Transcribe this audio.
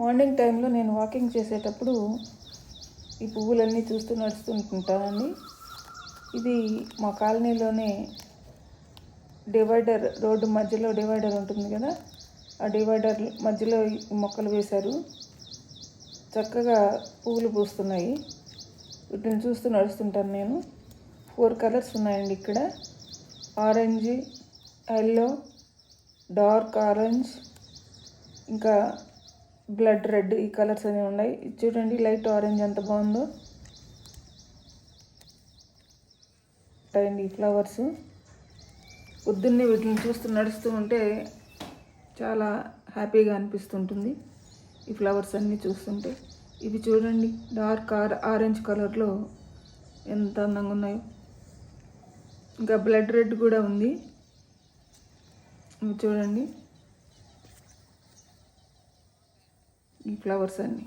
Morning టైంలో నేను walking చేసేటప్పుడు ఈ పువ్వులన్నీ చూస్తూ నడుస్తుంటుంటానండి ఇది మా కాలనీలోనే డివైడర్ రోడ్డు మధ్యలో డివైడర్ ఉంటుంది కదా? ఆ డివైడర్ మధ్యలో మొక్కలు వేశారు. చక్కగా పువ్వులు పూస్తున్నాయి. వీటిని చూస్తూ నడుస్తుంటాను నేను. ఫోర్ కలర్స్ ఉన్నాయండి ఇక్కడ. ఆరెంజ్ ఎల్లో డార్క్ ఆరెంజ్ ఇంకా బ్లడ్ రెడ్ ఈ కలర్స్ అనేవి ఉన్నాయి. చూడండి లైట్ ఆరెంజ్ ఎంత బాగుందో. ఉంటాయండి ఈ ఫ్లవర్స్. పొద్దున్నే వీటిని చూస్తూ నడుస్తూ ఉంటే చాలా హ్యాపీగా అనిపిస్తుంటుంది ఈ ఫ్లవర్స్ అన్నీ చూస్తుంటే. ఇవి చూడండి డార్క్ ఆర్ ఆరెంజ్ కలర్లో ఎంత అందంగా ఉన్నాయో. ఇంకా బ్లడ్ రెడ్ కూడా ఉంది. ఇవి చూడండి ఈ ఫ్లవర్స్ అన్నీ.